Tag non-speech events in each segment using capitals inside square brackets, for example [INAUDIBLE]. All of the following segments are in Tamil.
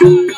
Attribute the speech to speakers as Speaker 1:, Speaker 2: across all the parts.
Speaker 1: நமோ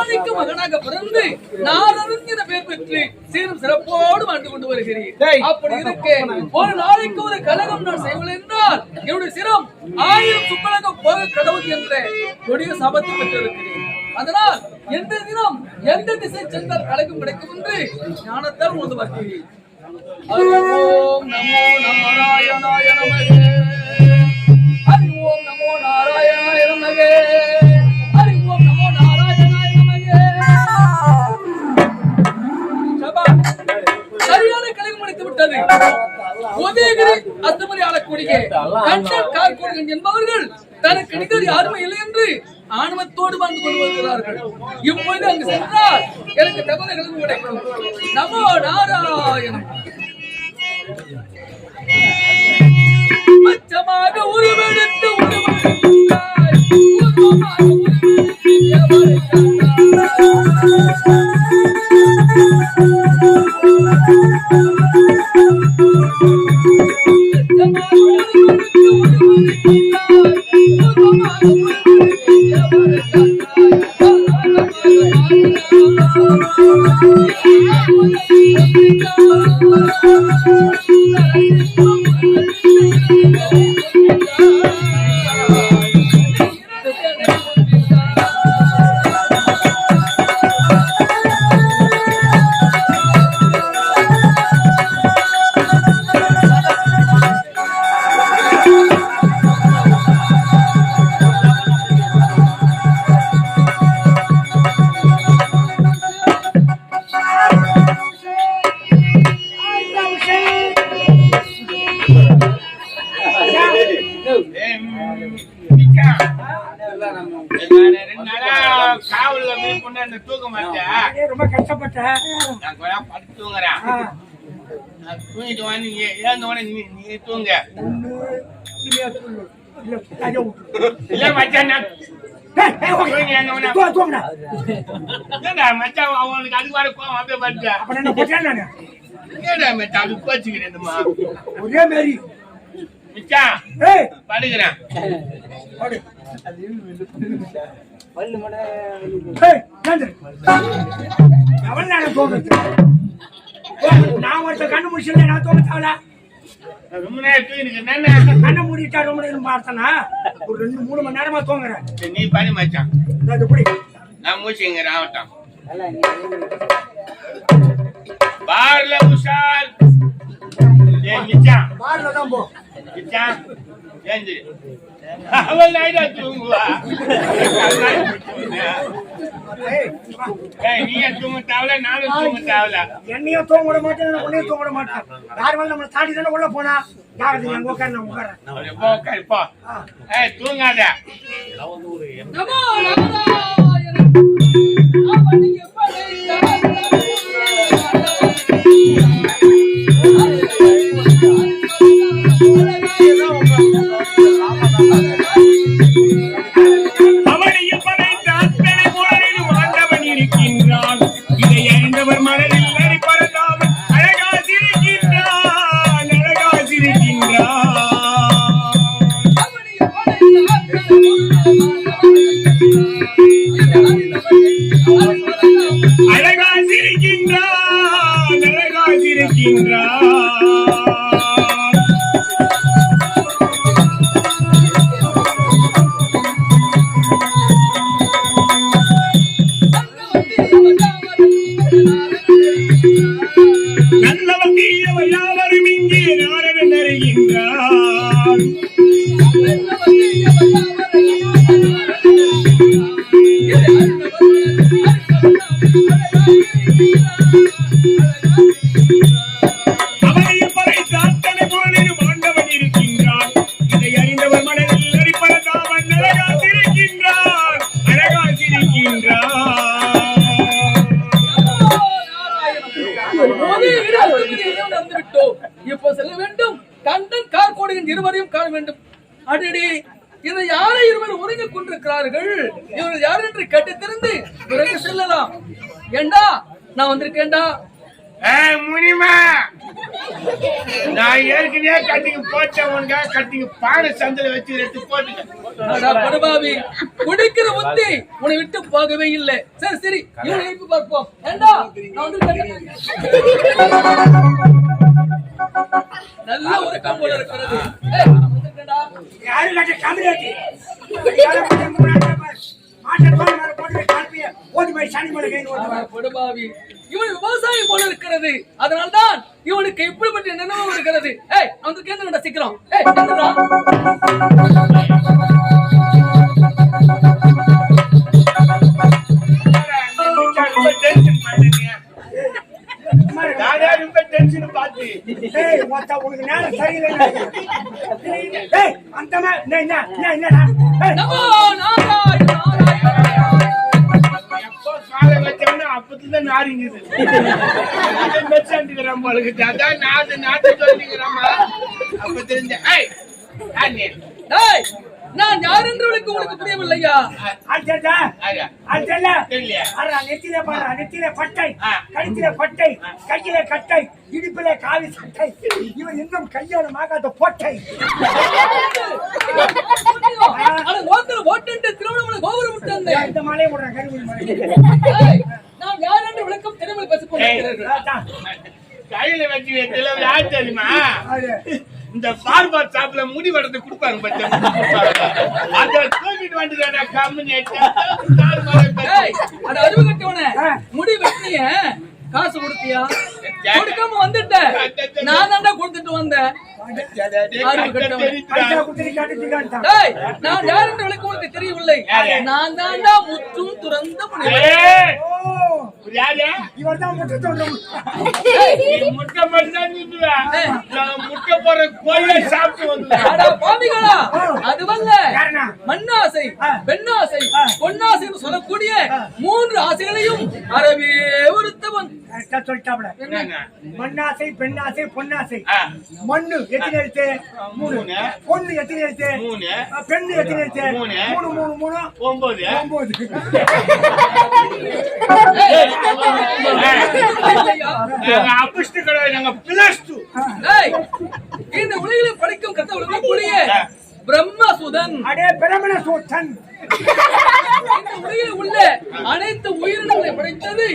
Speaker 1: கலைவாணிக்கும் மகனாக பிறந்து நாரருங்கிற பேர் பெற்று சீரும் சிறப்போடு வாழ்ந்து கொண்டு வருகிறேன் அப்படி இருக்க. ஒரு நாளைக்கு ஒரு கழகம் நான் செய்வது என்றால் என்னுடைய சிரம் ஆயிரம் சுப்பலகம் போக கடவுள் என்ற கொடிய சாபத்தை பெற்றிருக்கிறேன். அதனால் எந்த தினம் எந்த திசை சென்றால் கழகம் கிடைக்கும் என்று ஞானத்தால் உணர்ந்து வருகிறேன் ஹரி ஓம் நமோ நாராயணாய நமகே. ஹரி ஓம் நமோ நாராயணாய நமகே. சரியான கலை முடித்து விட்டது. உதயகிரி அத்துமணி ஆளக்கூடிய கண்டன் கார்கோடுகள் என்பவர்கள் தனக்கு நிகர் யாருமே இல்லை என்று ஆணவத்தோடு வாழ்ந்து கொண்டு வருகிறார்கள். இப்பொழுது அங்கு சென்றால் எனக்கு தகவல் தகவல்களும் கிடைக்கும். நமோ நாராயணம். மச்சமாக உருவெடுத்து உருவெடுத்து உருவமாக உருவெடுத்து
Speaker 2: உடனே
Speaker 3: தூ, தூங்குடா.
Speaker 2: ஏண்டா மச்சான் அவனுக்கு அதுக்கு வர கோவம் அப்படியே படுத்த
Speaker 3: அப்ப நான் என்ன போட்டேன் நானு?
Speaker 2: மச்சான் அது
Speaker 3: ஒரே
Speaker 2: மிச்சான்
Speaker 3: தூங்குறது? தூங்கு. நான் ஒருத்தன் கண்ணு முடிச்சிருந்தேன் நான் தூங்க.
Speaker 2: நான் ரொம்ப நேரம் தூங்கிட்டு என்ன
Speaker 3: கண்ணை மூடிட்டா ரொம்ப நேரம் பார்த்தனா? ஒரு ரெண்டு மூணு மணி நேரமா தூங்குறேன்.
Speaker 2: நீ படி மச்சான். நான் மூச்சுங்கிறேன் ஆகட்டும் பார்ல விஷால் ஏய் மிச்சான்.
Speaker 3: பார்ல தான் போ.
Speaker 2: மிச்சான் ஏஞ்சி அவள் நைட்டா தூங்குவா. [LAUGHS]
Speaker 3: ஏய், வா.
Speaker 2: ஏய் நீ தூங்க தேவல நானும் தூங்க தேவல
Speaker 3: என்னையும் தூங்க விட மாட்டேன் உன்னையும் தூங்க விட மாட்டேன். யார் வந்து நம்மளை தாண்டி தானே உள்ள போனா? யாரு அங்க உட்காரு நான் உட்காரேன்
Speaker 2: போ உட்காரு, போ. ஏய் தூங்காத.
Speaker 1: நமோ நாராயணம்
Speaker 2: கட்டிங்க பானை சந்தில வச்சு எடுத்து போட்டுட்டேன்
Speaker 1: அடா படுபாவி குடிக்கிற புத்தி உன்னை விட்டு போகவே இல்லை. சரி சரி இவனை எழுப்பி பார்ப்போம். ஏண்டா நான் வந்திருக்கேன் நல்ல உறக்கம் போல இருக்கிறது.
Speaker 3: யாரு கட்ட கம்யூனிட்டி மாட்டை போட்டு ஓடி போய் சனி மலை
Speaker 1: இவன் விவசாயி போல இருக்கிறது. அதனால்தான் இவனுக்கு இப்படிப்பட்ட நினைவு இருக்கிறது. ஏய் வந்து கேந்துடா சீக்கிரம். ஏய்
Speaker 3: உனக்கு நேரம் சரியில்லை அந்த மாதிரி
Speaker 2: அப்பத்துல நாரிங்குது மெச்சாண்டிக்கிறோம் உங்களுக்கு அதான் நாட்டு நாட்டு சொல்லிக்கிறோமா? அப்ப தெரிஞ்ச ஏய் யார் நீ?
Speaker 1: டேய் நான் யார் என்று உனக்கு புரியவில்லையா?
Speaker 3: அச்சா
Speaker 2: யாரு?
Speaker 3: அச்சல்ல.
Speaker 2: தெரியலையா?
Speaker 3: அரா நெத்தில பாரு நெத்தில பட்டை. கழுத்தில பட்டை கையில கட்டை இடுப்பில காவி சட்டை. இவன் இன்னும் கையால மாகாத பொட்டை.
Speaker 1: ஓட்டுட்டு திருவண்ணாமலை கோபுரம்
Speaker 3: இந்த மலையை விடுறேன் கருவி மலை
Speaker 1: நான் யார் என்று விளக்கம் தெரியாமல் பேசிக் கொண்டிருக்கிறீர்கள்.
Speaker 2: கையில வச்சு வைக்கல யார் தெரியுமா. இந்த பார்பர் ஷாப்ல முடி வளர்த்து கொடுப்பாங்க.
Speaker 1: முடி வெட்டிய காசு கொடுத்தியா? கொடுக்காம வந்துட்ட. நான் தான்டா கொடுத்துட்டு வந்தேன். நான் யார் என்று விளக்கம் உனக்கு தெரியவில்லை? நான் முற்றும் துறந்த
Speaker 3: இவர் தான் முட்டை
Speaker 2: தான் முட்டை போற கோயிலை சாப்பிட்டு
Speaker 1: பாவிகளா! அதுவல்ல? மண்ணாசை. பெண்ணாசை
Speaker 3: ஆ.
Speaker 1: பொன்னாசை என்று சொல்லக்கூடிய மூன்று ஆசைகளையும் அறவே ஒருத்தவன்.
Speaker 3: சொல்லிட்டாப்ல? மண்ணாசை பெண்ணாசை பொன்னாசை. மண்ணு. எத்தனை எழுத்து மூணு.
Speaker 2: மூணு.
Speaker 3: பொண்ணு எத்தனை எழுத்து
Speaker 2: மூணு.
Speaker 3: ஆ, பெண்ணு எத்தனை எழுத்து
Speaker 2: மூணு.
Speaker 3: மூணு மூணு மூணு.
Speaker 2: ஒன்பது
Speaker 3: ஒன்பது
Speaker 1: ஏய், ஐயா.
Speaker 2: நாங்க அபிஷ்டு கிடையாது. நாங்க பிளஸ் டூ
Speaker 1: டேய், இந்த உலகில் படிக்கும் கத்தவளுக்கு கூடிய பிரம்மசுதன்.
Speaker 3: அடே பிரமண சூத்தன்
Speaker 1: இந்த உலகில் உள்ள அனைத்து உயிரினங்களை படைத்தது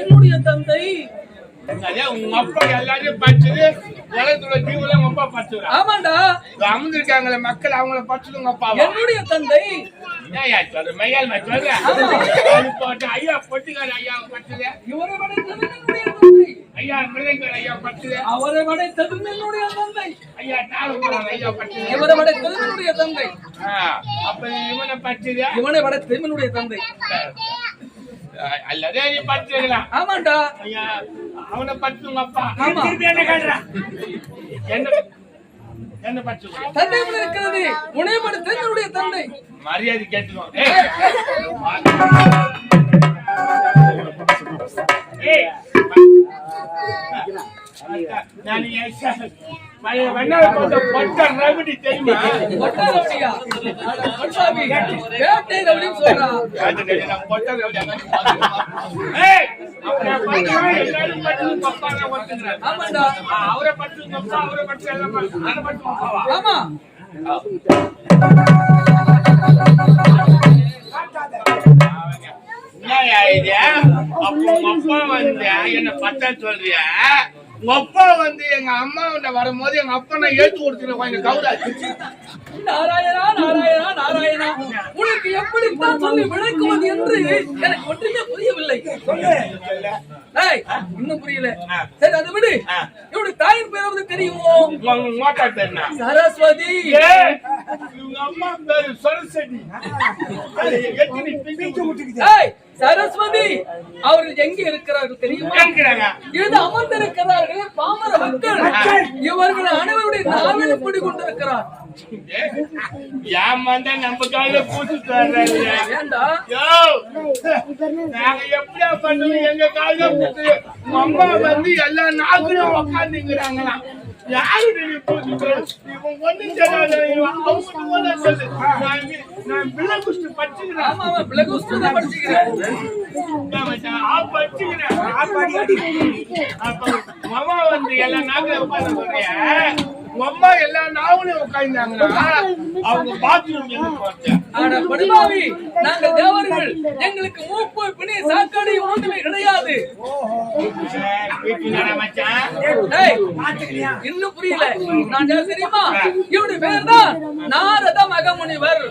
Speaker 1: என்னுடைய தந்தை.
Speaker 2: அதே உங்க அப்பா எல்லாரையும் படிச்சது உலகத்துல ஜீவல உங்க அப்பா படிச்சுக்கிறான்
Speaker 1: ஆமாண்டா.
Speaker 2: அமர்ந்திருக்காங்களே மக்கள் அவங்கள படிச்சது உங்க அப்பா
Speaker 1: என்னுடைய தந்தை.
Speaker 2: மையால் போட்டு ஐயா பொட்டிக்கார ஐயா படிச்சது
Speaker 1: இவரை படைத்தது
Speaker 2: ஐயா மிருதங்கர் ஐயா படிச்சது
Speaker 1: அவரை படைத்தது என்னுடைய தந்தை.
Speaker 2: ஐயா நாகபுரம் ஐயா படிச்சது
Speaker 1: இவரை படைத்தது என்னுடைய தந்தை.
Speaker 2: அப்ப இவனை படிச்சது
Speaker 1: இவனை படைத்தது என்னுடைய தந்தை.
Speaker 2: அல்லதே நீ படிச்சிருக்கலாம்
Speaker 1: ஆமாண்டா.
Speaker 2: ஐயா அவனை உங்க அப்பா.
Speaker 3: திருப்பி என்ன காட்டுறான்
Speaker 2: என்ன? என்ன படிச்சு
Speaker 1: தந்தை இருக்கிறது? உன்னை படைத்தது என்னுடைய தந்தை.
Speaker 2: மரியாதை கேட்டுக்கோம் ஏய். நான் பழைய போட்ட பொட்ட எல்லாம் அதை
Speaker 1: ஆமா.
Speaker 2: என்ன பத்தா சொல்றியா? உங்க அப்பா வந்து எங்க அம்மா கிட்ட வரும்போது எங்க அப்பா நான் ஏத்து கொடுத்துருக்கோம் கொஞ்சம் கவுடாச்சு
Speaker 1: நாராயணா நாராயணா நாராயணா உனக்கு எப்படித்தான் சொல்லி விளக்குவது என்று எனக்கு ஒன்றுமே புரியவில்லை. ஏய், இன்னும் புரியல. சரி அதை விடு. இவனுடைய தாயின் பேர் வந்து தெரியுமோ?
Speaker 2: உங்க மோட்டா பேர் என்ன?
Speaker 1: சரஸ்வதி.
Speaker 2: அம்மா பேரு சரஸ்வதி.
Speaker 1: சரஸ்வதி அவர்கள் எங்க இருக்கிறார்கள் தெரியுமா. இது அமர்ந்திருக்கிறார்கள் பாமர மக்கள். இவர்கள் அனைவருடைய நாவில் குடி கொண்டிருக்கிறார்
Speaker 2: ஏமாந்தா நம்ம.
Speaker 1: ஏண்டா?
Speaker 2: யோ, நாங்க எப்படியா பண்ணுவோம்? எங்க உங்க அம்மா வந்து எல்லா நாக்குலயும் உக்காந்துங்கிறாங்களாம் யாரு நீ இவன் ஒண்ணும் தெரியாத இவன் அவங்க போல சொல்லு நான் நான் பிள்ளை படிச்சுக்கிறேன்
Speaker 1: ஆமா ஆமா. தான் படிச்சுக்கிறேன்
Speaker 2: ஆ படிச்சுக்கிறேன் வந்து எல்லா நாக்குல உட்கார்ந்து உங்க அம்மா எல்லா நாவலையும் உட்காந்துட்டாங்கன்னா அவங்க பாத்ரூம்
Speaker 1: நாங்கள் தேவர்கள் எங்களுக்கு மூப்பு பிணி சாக்காடு ஒன்றுமே கிடையாது. இன்னும் புரியல. நான் தெரியுமா? இவனுடைய பேர் தான் நாரத மகமுனிவர்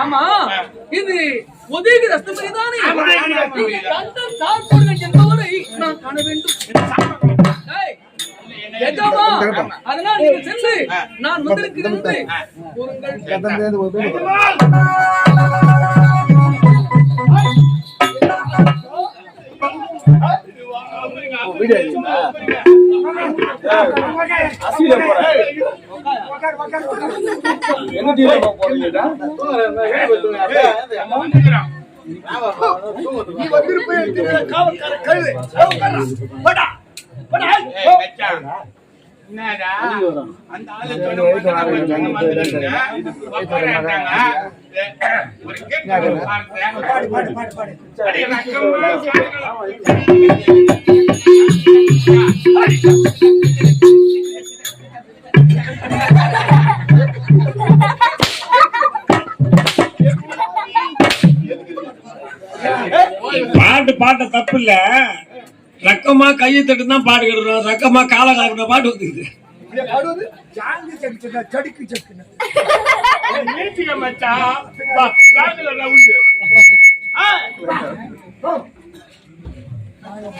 Speaker 1: ஆமா இது உதயகிரி அஸ்தமரி தானே?
Speaker 2: உதயகிரி அஸ்தமரி
Speaker 1: நீங்க கண்டன் சாப்பிடுங்க என்பவரை நான் காண வேண்டும். எஜமா, அதனால் நீங்கள் சென்று நான் வந்திருக்கிறேன் என்று கூறுங்கள்
Speaker 2: என்னடா? அந்த ஆளு சொன்ன.
Speaker 4: பாட்டு பாட்ட தப்பு இல்ல. ரக்கமா கையை தட்டு தான் பாட்டு கட்டுறோம் ரக்கமா கால கலக்கிற பாட்டு வந்துக்குது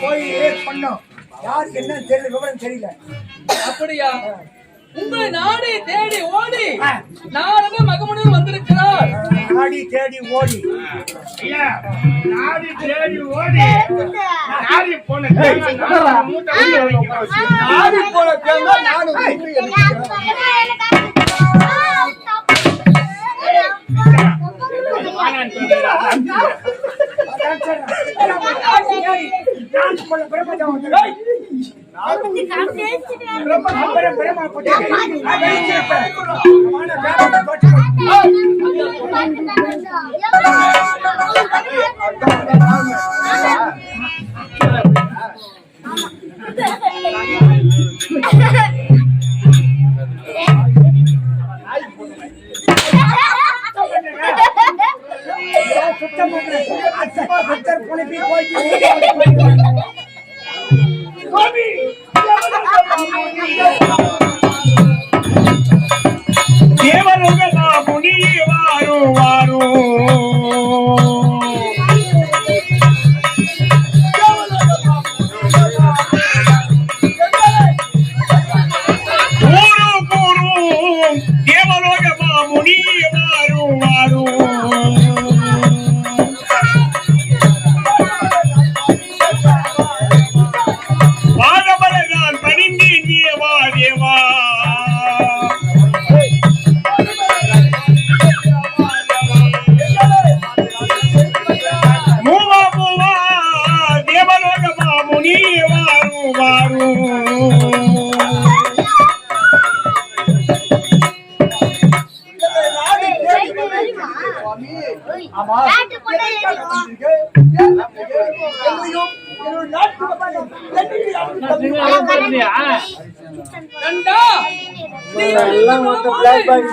Speaker 3: போய் பண்ணோம். யாருக்கு என்ன தெரியல விவரம் தெரியல.
Speaker 1: அப்படியா? உங்களை நாடி தேடி ஓடி. நாரத மகமுனிவர் வந்திருக்கிறார்.
Speaker 3: ஆடி தேடி ஓடி.
Speaker 2: ஐயா, நாடி தேடி ஓடி. நாடி போன.
Speaker 3: ஆடி போன தேங்காய் நானும்
Speaker 2: வானான்னு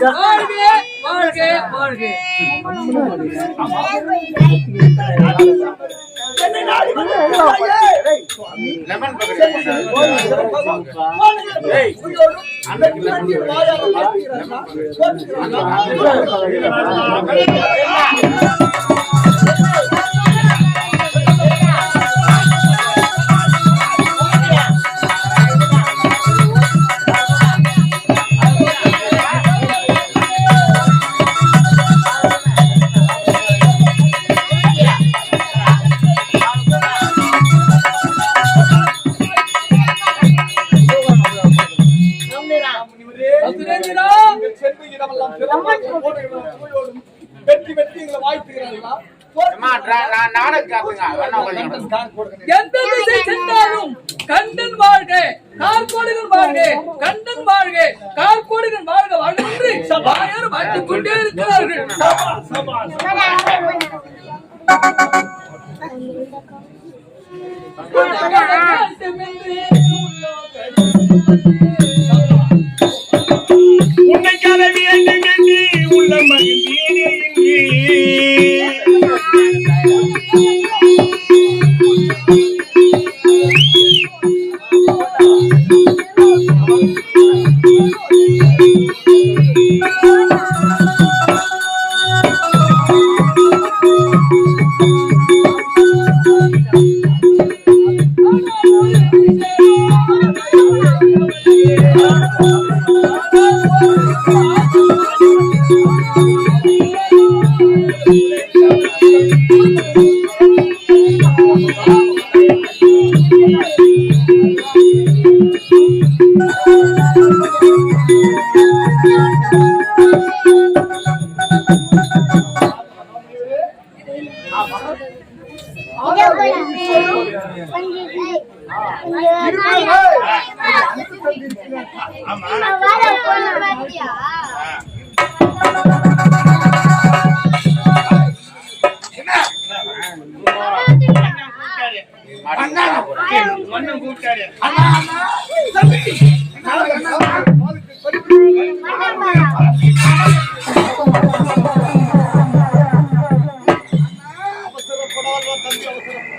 Speaker 1: கண்டா எந்த திசை சென்றாலும் கண்டன் வாழ்க கார்கோடுகள் வாழ்க கண்டன் வாழ்க கார்கோடுகள் வாழ்க வாழ்க என்று வாயார் வாழ்த்துக் கொண்டே இருக்கிறார்கள்.
Speaker 5: உன்னை வேண்டும் என்று உள்ள மகிழ்ந்தேனே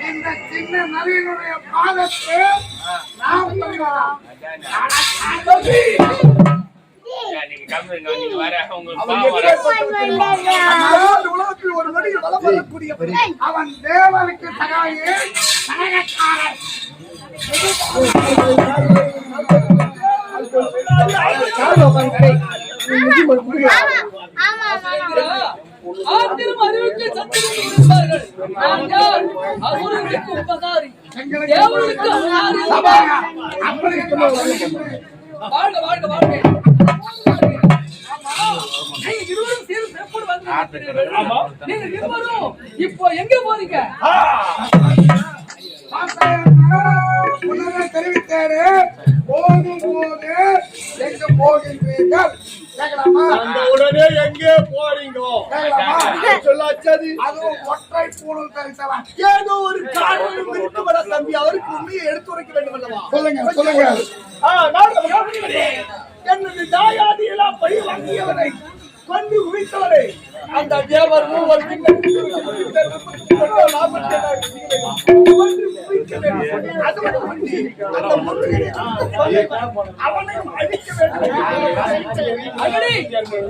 Speaker 6: இந்த சின்ன நவீனுடைய பாதத்தை நாம் தொடுகிறோம்.
Speaker 7: நீங்க கிளம்புங்க நீங்க வர உங்களுக்கு
Speaker 6: ஒரு நொடியில் வலம் வரக்கூடிய அவன் தேவனுக்கு சகாயே
Speaker 1: உபகாரி அனாரி.
Speaker 6: அப்படி
Speaker 1: வாழ்க வாழ்க வாழ்க. வந்திருக்கிறீர்கள். நீங்க இருவரும் இப்போ எங்க போறீங்க?
Speaker 6: தெரிவித்தாரு போகும் போது எங்க போகின்றீர்கள்
Speaker 7: உடனே எங்கே போறீங்க? சொல்லாச்சது
Speaker 6: அதுவும் ஒற்றை தரித்தவன்
Speaker 7: ஏதோ ஒரு காரணம் இருக்குமடா தம்பி. அவருக்கு உண்மையை எடுத்துரைக்க வேண்டும் அல்லவா?
Speaker 6: சொல்லுங்க சொல்லுங்க.
Speaker 7: ஆ, நான் கவனிக்கிறே. எனது தாயாதி எல்லாம் பழி வாங்கியவனை? கொண்டு குவித்தவனை அந்த தேவரும் மூவர் அந்த அவனையும் அழிக்க வேண்டும்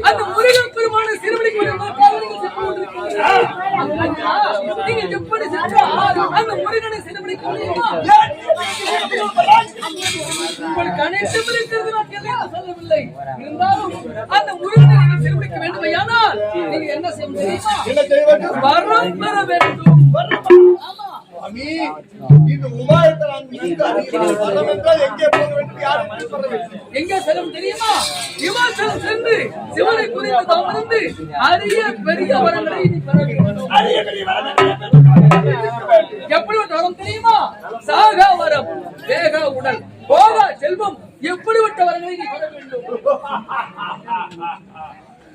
Speaker 1: அந்த முருகன் பெருமான சிறுவனுக்கு நீங்க எப்படி சென்றால் அந்த முருகனை உங்களுக்கு அனைத்தும் இருக்கிறது நான் எதையும் சொல்லவில்லை இருந்தாலும் அந்த முருகனை நீங்கள் சிறுவனுக்கு வேண்டுமையானால் நீங்க என்ன செய்ய தெரியுமா
Speaker 7: வேண்டும்
Speaker 1: வரம் ஆமா
Speaker 7: சுவாமி, இந்த எங்கே போக வேண்டும் யாருக்கு சொல்ல
Speaker 1: செல்லும் தெரியுமா இமாச்சலம் சென்று சிவனை குறித்து தாமதிந்து அரிய பெரிய வரங்களை நீ பெற வேண்டும்
Speaker 7: அரிய பெரிய வரங்களை பெற்றுக் வேண்டும்.
Speaker 1: எப்படி ஒரு வரம் தெரியுமா சாகா வரம் வேகா உடல். போகா செல்வம். எப்படிப்பட்ட வரங்களை நீ பெற வேண்டும்?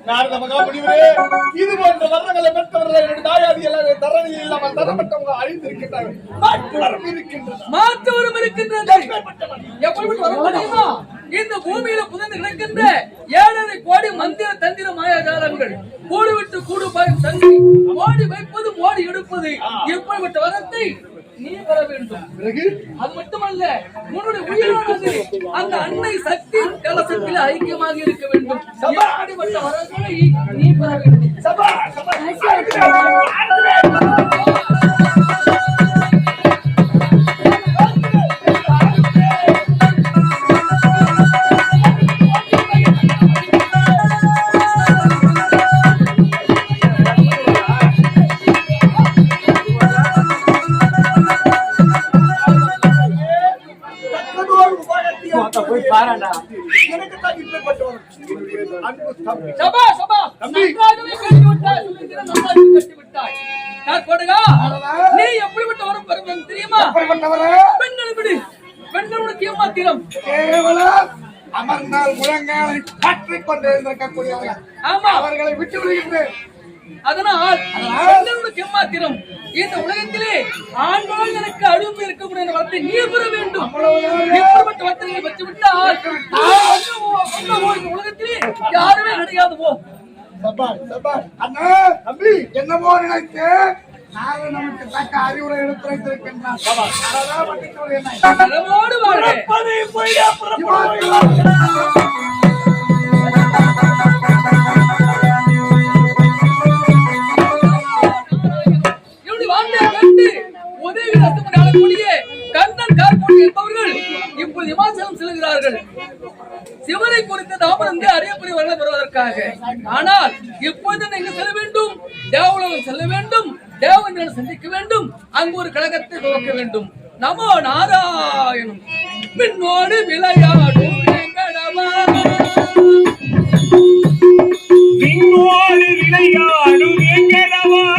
Speaker 7: நாரத மகாமுனிவரே, இது போன்ற வர்ணங்களை பெற்றவர்கள் என்னுடைய தாயாதி எல்லாரும் தரணியில் இல்லாமல் தரப்பட்டவங்க அழிந்திருக்கின்றார்கள். மாற்று வரம் இருக்கின்றன.
Speaker 1: மாற்று வரம் இருக்கின்றது எப்படிப்பட்ட வரம் தெரியுமா இந்த பூமியில புதைந்து கிடக்கின்ற ஏழரை கோடி மந்திர தந்திர மாயாஜாலங்கள். கூடு விட்டு கூடு பாயும் தண்ணி. ஓடி வைப்பது ஓடி எடுப்பது இப்படிப்பட்ட வரத்தை? நீ பெற வேண்டும். அது மட்டுமல்ல உன்னுடைய உயிரானது அந்த அன்னை சக்தி கலசத்தில் ஐக்கியமாக இருக்க வேண்டும். இப்படிப்பட்ட வரங்களை நீ பெற வேண்டும். ஆமா.
Speaker 3: அவர்களை விட்டு விடுகின்றேன்
Speaker 1: அதனால் பெண்களுக்கு எம்மாத்திரம் இந்த உலகத்திலே ஆண்களால் எனக்கு அழும்பு இருக்கக்கூடிய வரத்தை நீ பெற வேண்டும். பெற்று விட்டால் உலகத்திலே யாருமே கிடையாது போ
Speaker 3: என்னமோ நினைத்து நமக்கு தக்க அறிவுரை எடுத்துரைத்திருக்கின்றான் ஆண்டை பண்ணிட்டு
Speaker 1: உதவி ஆளக்கூடிய கண்ணன் என்பவர்கள் இப்போது இமாச்சலம் செல்கிறார்கள். சிவனை குறித்த தாமதம் அறியப்படி வரல பெறுவதற்காக. ஆனால் இப்போது நீங்கள் செல்ல வேண்டும்? தேவலோகம் செல்ல வேண்டும். தேவந்திரன் சந்திக்க வேண்டும். அங்கு ஒரு கழகத்தை துவக்க வேண்டும். நமோ நாராயணம். பின்னோடு விளையாடும் வெங்கடமா.
Speaker 4: விளையாடும் எங்கடவா?